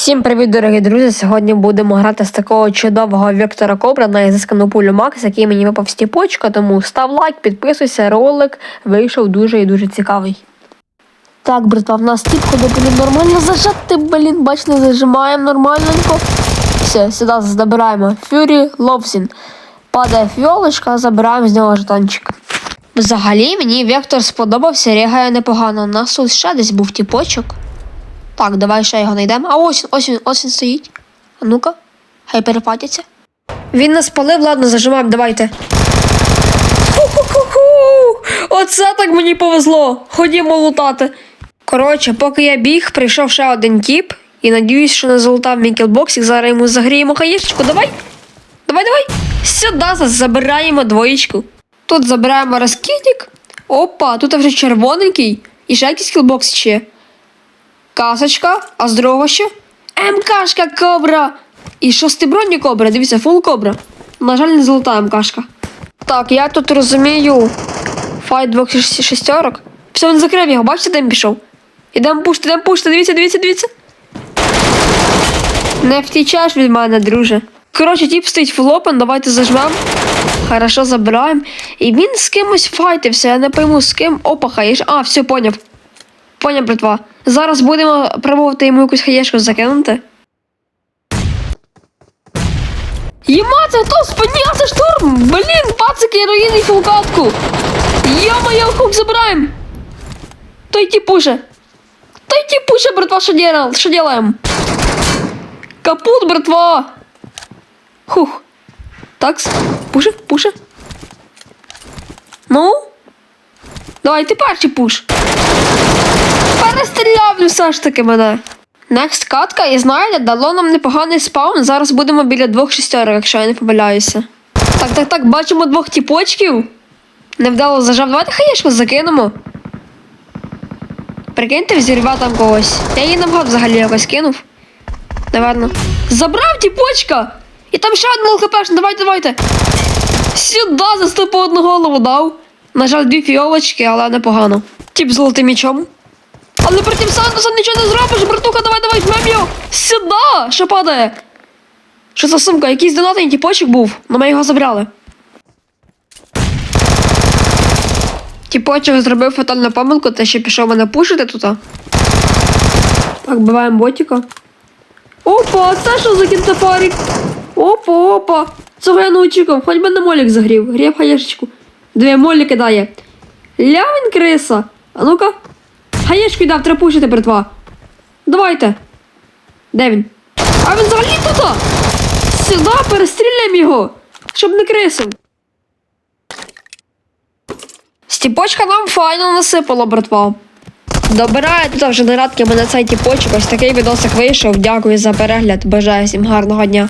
Всім привіт, дорогі друзі! Сьогодні будемо грати з такого чудового Вектора Кобра на ізискану пулю Макс, який мені випав з тіпочка, тому став лайк, підписуйся, ролик вийшов дуже і дуже цікавий. Так, братва, в нас тіп ходить, блін, нормально зажати, блін, бач, не зажимаємо нормальненько. Все, сюди забираємо Фюрі Ловсін. Падає фіолочка, забираємо з нього жетончик. Взагалі мені Вектор сподобався, рігає непогано. У нас тут ще десь був тіпочок. Так, давай ще його знайдемо. А ось ось він, ось він стоїть. А ну-ка, хай перепатяться. Він нас спалив, ладно, зажимаємо, давайте. Ху-ху-ху-ху! Оце так мені повезло. Ходімо лутати. Коротше, поки я біг, прийшов ще один тіп. І надіюсь, що не залутав мій кілбоксик. Зараз йому загріємо хаєшечку. Давай. Давай, давай. Сюди забираємо двоєчку. Тут забираємо розкидник. Опа, тут вже червоненький. І ще якийсь кілбокс ще. Касочка, а з другого що? МКшка кобра! І шостий броні кобра, дивіться, фул кобра. На жаль, не золота МКшка. Так, я тут розумію. Файт двох шес- шестерок. Все, він закрив його, бачите, де він пішов? Ідемо пушти, ідемо пушти, дивіться, дивіться, дивіться. Не втічеш від мене, друже. Коротше, тіп стоїть флопен, давайте зажмем. Хорошо, забираємо. І він з кимось файтився, я не пойму з ким. Опа, хаєш. А, все, поняв. Поняв, братва. Зараз будемо пробувати йому якусь хаєшку закинути. Єма, це хто спині, штурм! Блін, пацики, руїни фулкатку! Йо-моє, хук забираємо! Той ті пуше! Той ті пуше, братва, що діла- що делаем? Капут, братва! Хух. Такс, пуше, пуше. Ну? Давай, ти перший пуш. Перестріляв все ж таки мене. Next катка, і знаєте, дало нам непоганий спаун. Зараз будемо біля двох шістерок, якщо я не помиляюся. Так, так, так, бачимо двох тіпочків. Невдало зажав. Давайте хаєшку закинемо. Прикиньте, взірвав там когось. Я її навгад взагалі якось кинув. Наверно. Забрав тіпочка! І там ще один ЛХПшний, давайте, давайте. Сюди за 100 по одну голову дав. На жаль, дві фіолочки, але непогано. Тіп золотим мічом. Але проти Сантоса нічого не зробиш, братуха, давай, давай, жмем його. Сюди! Що падає? Що за сумка? Якийсь донатний тіпочок був, але ми його забрали. Тіпочок зробив фатальну помилку, те ще пішов мене пушити тут. Так, биваємо ботіка. Опа, це що за кінцефарік? Опа, опа. Цього я не очікував, хоч би на молік загрів. Грів хаєшечку. Дві молі кидає. Ля він криса. А ну-ка. Хаєшку дав, треба пушити, братва. Давайте. Де він? А він взагалі тут. Сюди перестріляємо його, щоб не крисив. Стіпочка нам файно насипала, братва. Добирає тут вже нарадки мене цей тіпочок. Ось такий відосик вийшов. Дякую за перегляд. Бажаю всім гарного дня.